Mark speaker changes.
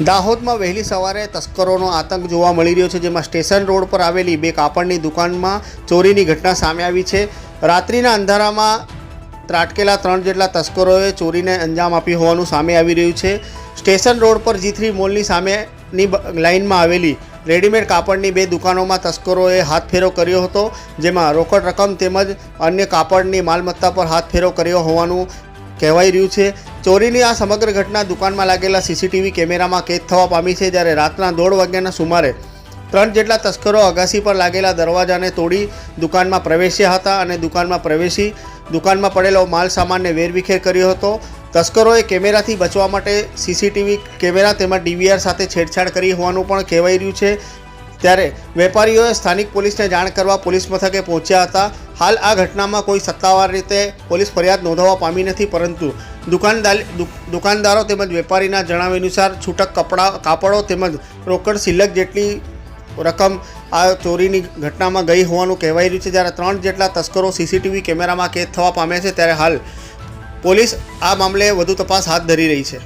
Speaker 1: દાહોદમાં વહેલી સવારે તસ્કરોનો આતંક જોવા મળી રહ્યો છે, જેમાં સ્ટેશન રોડ પર આવેલી બે કાપડની દુકાનમાં ચોરીની ઘટના સામે આવી છે. રાત્રિના અંધારામાં ત્રાટકેલા ત્રણ જેટલા તસ્કરોએ ચોરીને અંજામ આપ્યું હોવાનું સામે આવી રહ્યું છે. સ્ટેશન રોડ પર જી થ્રી મોલની સામેની લાઇનમાં આવેલી રેડીમેડ કાપડની બે દુકાનોમાં તસ્કરોએ હાથ ફેરો કર્યો હતો, જેમાં રોકડ રકમ તેમજ અન્ય કાપડની માલમત્તા પર હાથ ફેરો કર્યો હોવાનું કહેવાઈ રહ્યું છે. ચોરીની આ સમગ્ર ઘટના દુકાનમાં લાગેલા સીસીટીવી કેમેરામાં કેદ થવા પામી છે જ્યારે રાતના દોઢ વાગ્યાના સુમારે ત્રણ જેટલા તસ્કરો અગાસી પર લાગેલા દરવાજાને તોડી દુકાનમાં પ્રવેશ્યા હતા અને દુકાનમાં પ્રવેશી દુકાનમાં પડેલો માલ સામાનને વેરવિખેર કર્યો હતો. તસ્કરોએ કેમેરાથી બચવા માટે સીસીટીવી કેમેરા તેમજ ડીવીઆર સાથે છેડછાડ કરી હોવાનું પણ કહેવાઈ રહ્યું છે. ત્યારે વેપારીઓએ સ્થાનિક પોલીસને જાણ કરવા પોલીસ મથકે પહોંચ્યા હતા. હાલ આ ઘટનામાં કોઈ સત્તાવાર રીતે પોલીસ ફરિયાદ નોંધાવવા પામી નથી, પરંતુ દુકાનદાર દુકાનદારો તેમજ વેપારીના જણાવ્યા અનુસાર છૂટક કપડાં, કાપડો તેમજ રોકડ સિલક જેટલી રકમ આ ચોરીની ઘટનામાં ગઈ હોવાનું કહેવાઈ રહ્યું છે. જ્યારે ત્રણ જેટલા તસ્કરો સીસીટીવી કેમેરામાં કેદ થવા પામ્યા છે, ત્યારે હાલ પોલીસ આ મામલે વધુ તપાસ હાથ ધરી રહી છે.